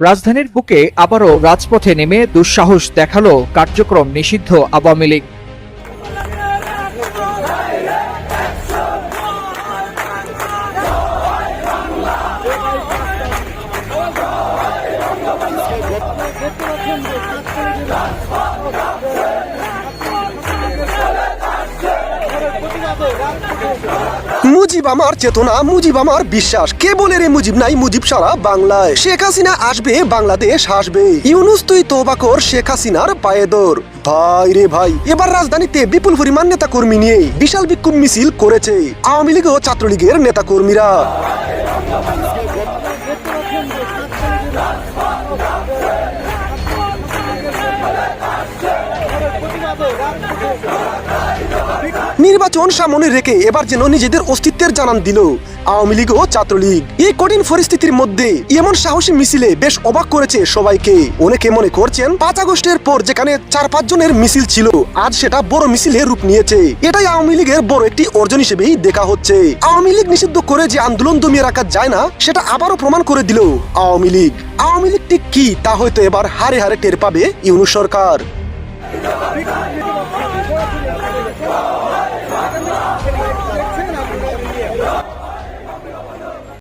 রাজধানীর বুকে আবারও রাজপথে নেমে দুঃসাহস দেখাল কার্যক্রম নিষিদ্ধ আওয়ামী লীগ। মুজিব আমার চেতনা, মুজিব আমার বিশ্বাস। কে বলে রে মুজিব নাই মুজিব সারা বাংলায়? শেখ হাসিনা আসবে, বাংলাদেশ আসবে ইউনুস তুই তোবা কর, শেখ হাসিনার পায়ে দর ভাই রে ভাই, এবার রাজধানীতে বিপুল পরিমাণ নেতা কর্মী নিয়ে বিশাল বিক্ষোভ মিছিল করেছে আওয়ামী লীগ ও ছাত্রলীগের নেতা কর্মীরা নির্বাচন সামনে রেখে এবার যেন নিজেদের অস্তিত্বের জানান দিল। আওয়ামী লীগ ও ছাত্রলীগ। এই কঠিন পরিস্থিতির মধ্যে এমন সাহসী মিছিলে বেশ অবাক করেছে সবাইকে। অনেকে মনে করছেন, পাঁচ আগস্টের পর যেখানে চার পাঁচ জনের মিছিল ছিল, আজ সেটা বড় মিছিলে রূপ নিয়েছে। এটাই আওয়ামী লীগের বড় একটি অর্জন হিসেবেই দেখা হচ্ছে। আওয়ামী লীগ নিষিদ্ধ করে যে আন্দোলন দমিয়ে রাখা যায় না, সেটা আবারও প্রমাণ করে দিল আওয়ামী লীগ। আওয়ামী লীগ ঠিক কি, তা হয়তো এবার হারে হারে টের পাবে ইউনু সরকার।